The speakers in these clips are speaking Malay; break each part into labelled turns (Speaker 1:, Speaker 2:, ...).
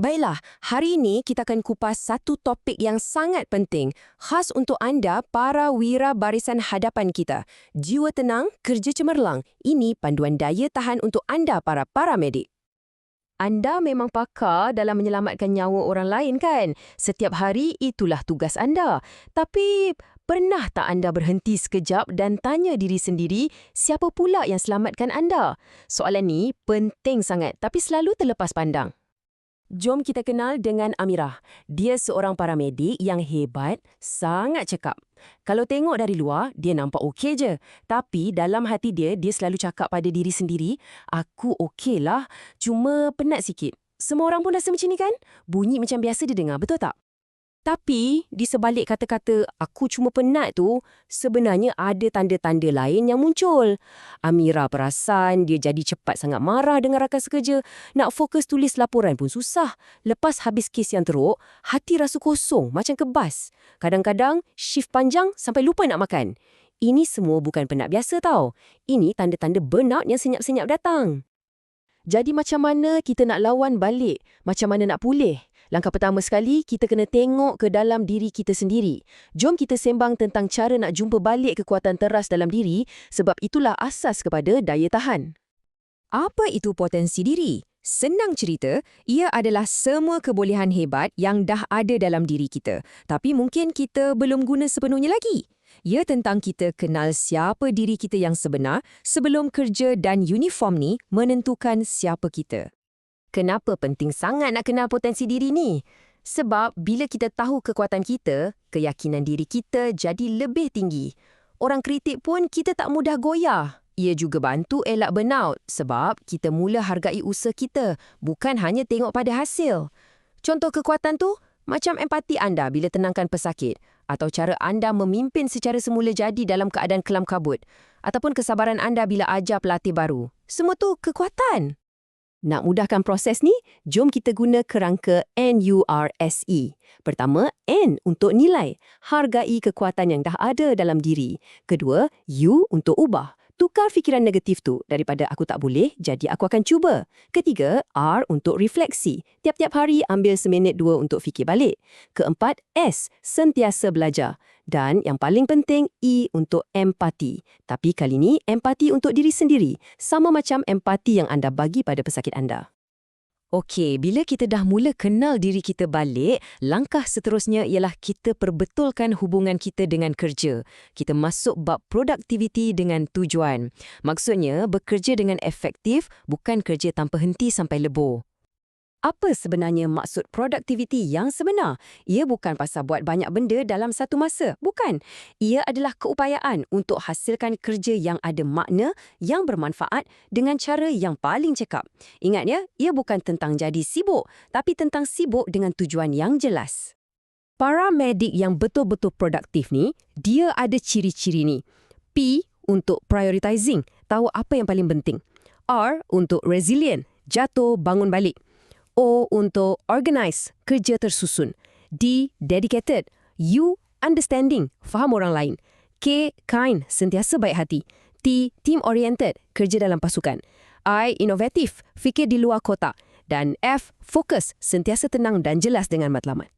Speaker 1: Baiklah, hari ini kita akan kupas satu topik yang sangat penting, khas untuk anda para wira barisan hadapan kita. Jiwa tenang, kerja cemerlang. Ini panduan daya tahan untuk anda para paramedik. Anda memang pakar dalam menyelamatkan nyawa orang lain kan? Setiap hari itulah tugas anda. Tapi pernah tak anda berhenti sekejap dan tanya diri sendiri siapa pula yang selamatkan anda? Soalan ni penting sangat tapi selalu terlepas pandang. Jom kita kenal dengan Amirah. Dia seorang paramedik yang hebat, sangat cekap. Kalau tengok dari luar, dia nampak okey je. Tapi dalam hati dia, dia selalu cakap pada diri sendiri, aku okey lah, cuma penat sikit. Semua orang pun rasa macam ni kan? Bunyi macam biasa dia dengar, betul tak? Tapi, di sebalik kata-kata aku cuma penat tu, sebenarnya ada tanda-tanda lain yang muncul. Amira perasan dia jadi cepat sangat marah dengan rakan sekerja. Nak fokus tulis laporan pun susah. Lepas habis kes yang teruk, hati rasa kosong macam kebas. Kadang-kadang, shift panjang sampai lupa nak makan. Ini semua bukan penat biasa tau. Ini tanda-tanda burnout yang senyap-senyap datang. Jadi macam mana kita nak lawan balik? Macam mana nak pulih? Langkah pertama sekali, kita kena tengok ke dalam diri kita sendiri. Jom kita sembang tentang cara nak jumpa balik kekuatan teras dalam diri sebab itulah asas kepada daya tahan. Apa itu potensi diri? Senang cerita, ia adalah semua kebolehan hebat yang dah ada dalam diri kita. Tapi mungkin kita belum guna sepenuhnya lagi. Ia tentang kita kenal siapa diri kita yang sebenar sebelum kerja dan uniform ni menentukan siapa kita. Kenapa penting sangat nak kenal potensi diri ni? Sebab bila kita tahu kekuatan kita, keyakinan diri kita jadi lebih tinggi. Orang kritik pun kita tak mudah goyah. Ia juga bantu elak burnout sebab kita mula hargai usaha kita, bukan hanya tengok pada hasil. Contoh kekuatan tu, macam empati anda bila tenangkan pesakit, atau cara anda memimpin secara semula jadi dalam keadaan kelam kabut, ataupun kesabaran anda bila ajar pelatih baru. Semua tu kekuatan. Nak mudahkan proses ni, jom kita guna kerangka NURSE. Pertama, N untuk nilai, hargai kekuatan yang dah ada dalam diri. Kedua, U untuk ubah, tukar fikiran negatif tu daripada aku tak boleh jadi aku akan cuba. Ketiga, R untuk refleksi. Tiap-tiap hari ambil seminit dua untuk fikir balik. Keempat, S, sentiasa belajar. Dan yang paling penting, E untuk empati. Tapi kali ini, empati untuk diri sendiri. Sama macam empati yang anda bagi pada pesakit anda. Okey, bila kita dah mula kenal diri kita balik, langkah seterusnya ialah kita perbetulkan hubungan kita dengan kerja. Kita masuk bab produktiviti dengan tujuan. Maksudnya, bekerja dengan efektif bukan kerja tanpa henti sampai lebur. Apa sebenarnya maksud produktiviti yang sebenar? Ia bukan pasal buat banyak benda dalam satu masa. Bukan. Ia adalah keupayaan untuk hasilkan kerja yang ada makna, yang bermanfaat dengan cara yang paling cekap. Ingat ya, ia bukan tentang jadi sibuk, tapi tentang sibuk dengan tujuan yang jelas. Para medik yang betul-betul produktif ni, dia ada ciri-ciri ni. P untuk prioritizing, tahu apa yang paling penting. R untuk resilient, jatuh bangun balik. O untuk organize, kerja tersusun. D, dedicated. U, understanding, faham orang lain. K, kind, sentiasa baik hati. T, team-oriented, kerja dalam pasukan. I, innovative, fikir di luar kotak. Dan F, fokus, sentiasa tenang dan jelas dengan matlamat.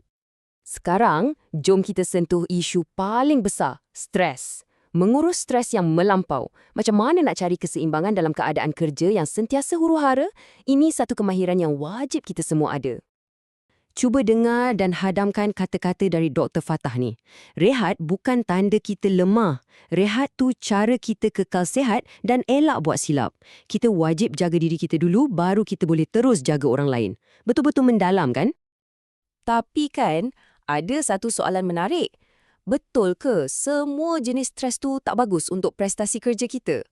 Speaker 1: Sekarang, jom kita sentuh isu paling besar, stres. Mengurus stres yang melampau, macam mana nak cari keseimbangan dalam keadaan kerja yang sentiasa huru-hara, ini satu kemahiran yang wajib kita semua ada. Cuba dengar dan hadamkan kata-kata dari Dr. Fatah ni. Rehat bukan tanda kita lemah. Rehat tu cara kita kekal sehat dan elak buat silap. Kita wajib jaga diri kita dulu baru kita boleh terus jaga orang lain. Betul-betul mendalam kan? Tapi kan, ada satu soalan menarik. Betul ke semua jenis stres tu tak bagus untuk prestasi kerja kita?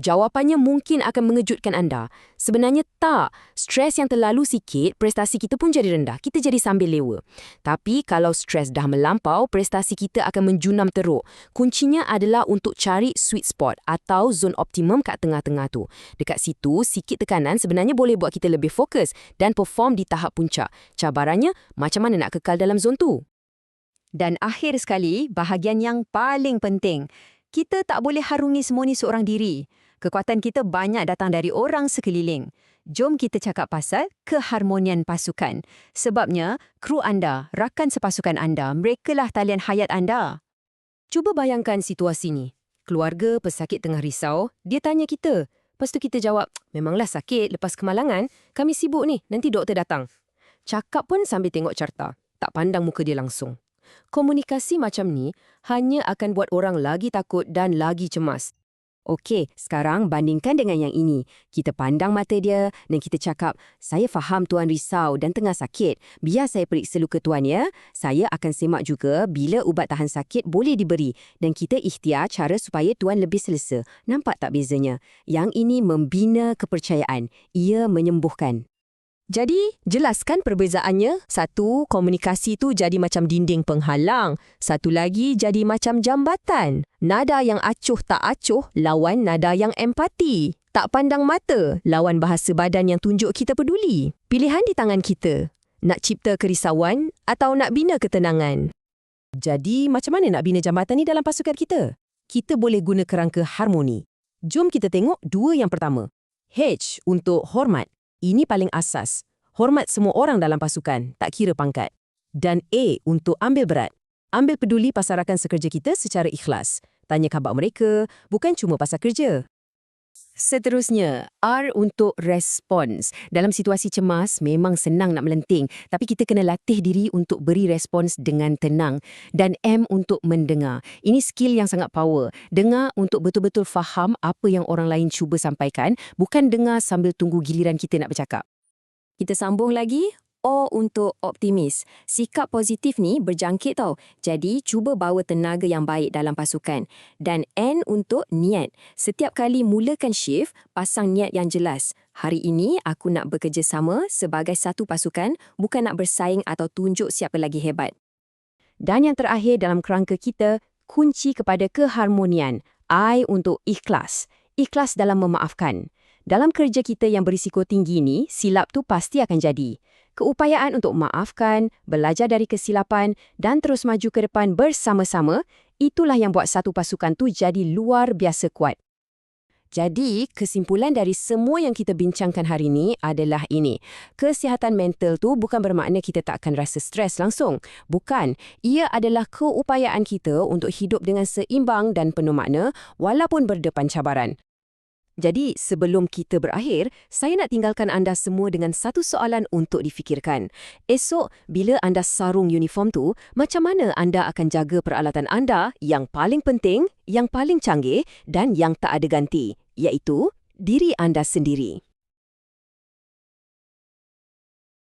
Speaker 1: Jawapannya mungkin akan mengejutkan anda. Sebenarnya tak. Stres yang terlalu sikit, prestasi kita pun jadi rendah. Kita jadi sambil lewa. Tapi kalau stres dah melampau, prestasi kita akan menjunam teruk. Kuncinya adalah untuk cari sweet spot atau zon optimum kat tengah-tengah tu. Dekat situ, sikit tekanan sebenarnya boleh buat kita lebih fokus dan perform di tahap puncak. Cabarannya, macam mana nak kekal dalam zon tu? Dan akhir sekali, bahagian yang paling penting. Kita tak boleh harungi semua ni seorang diri.
Speaker 2: Kekuatan kita banyak datang dari orang sekeliling. Jom kita cakap pasal keharmonian pasukan. Sebabnya, kru anda, rakan sepasukan anda, merekalah talian hayat anda.
Speaker 1: Cuba bayangkan situasi ni. Keluarga pesakit tengah risau, dia tanya kita. Lepas tu kita jawab, memanglah sakit lepas kemalangan, kami sibuk ni, nanti doktor datang. Cakap pun sambil tengok carta, tak pandang muka dia langsung. Komunikasi macam ni hanya akan buat orang lagi takut dan lagi cemas. Okey, sekarang bandingkan dengan yang ini. Kita pandang mata dia dan kita cakap, saya faham tuan risau dan tengah sakit. Biar saya periksa luka tuan ya. Saya akan semak juga bila ubat tahan sakit boleh diberi. Dan kita ikhtiar cara supaya tuan lebih selesa. Nampak tak bezanya? Yang ini membina kepercayaan. Ia menyembuhkan. Jadi, jelaskan perbezaannya. Satu, komunikasi tu jadi macam dinding penghalang. Satu lagi jadi macam jambatan. Nada yang acuh tak acuh lawan nada yang empati. Tak pandang mata lawan bahasa badan yang tunjuk kita peduli. Pilihan di tangan kita. Nak cipta kerisauan atau nak bina ketenangan. Jadi, macam mana nak bina jambatan ni dalam pasukan kita? Kita boleh guna kerangka harmoni. Jom kita tengok dua yang pertama. H untuk hormat. Ini paling asas. Hormat semua orang dalam pasukan, tak kira pangkat. Dan A untuk ambil berat. Ambil peduli pasal rakan sekerja kita secara ikhlas. Tanya khabar mereka, bukan cuma pasal kerja. Seterusnya, R untuk respons. Dalam situasi cemas, memang senang nak melenting. Tapi kita kena latih diri untuk beri respons dengan tenang. Dan M untuk mendengar. Ini skill yang sangat power. Dengar untuk betul-betul faham apa yang orang lain cuba sampaikan, bukan dengar sambil tunggu giliran kita nak bercakap. Kita sambung lagi. O untuk optimis. Sikap positif ni berjangkit tau. Jadi, cuba bawa tenaga yang baik dalam pasukan. Dan N untuk niat. Setiap kali mulakan shift, pasang niat yang jelas. Hari ini, aku nak bekerjasama sebagai satu pasukan, bukan nak bersaing atau tunjuk siapa lagi hebat. Dan yang terakhir dalam kerangka kita, kunci kepada keharmonian. I untuk ikhlas. Ikhlas dalam memaafkan. Dalam kerja kita yang berisiko tinggi ni, silap tu pasti akan jadi keupayaan untuk maafkan, belajar dari kesilapan dan terus maju ke depan bersama-sama, itulah yang buat satu pasukan tu jadi luar biasa kuat. Jadi, kesimpulan dari semua yang kita bincangkan hari ini adalah ini. Kesihatan mental tu bukan bermakna kita tak akan rasa stres langsung. Bukan. Ia adalah keupayaan kita untuk hidup dengan seimbang dan penuh makna walaupun berdepan cabaran. Jadi, sebelum kita berakhir, saya nak tinggalkan anda semua dengan satu soalan untuk difikirkan. Esok, bila anda sarung uniform tu, macam mana anda akan jaga peralatan anda yang paling penting, yang paling canggih dan yang tak ada ganti, iaitu diri anda sendiri?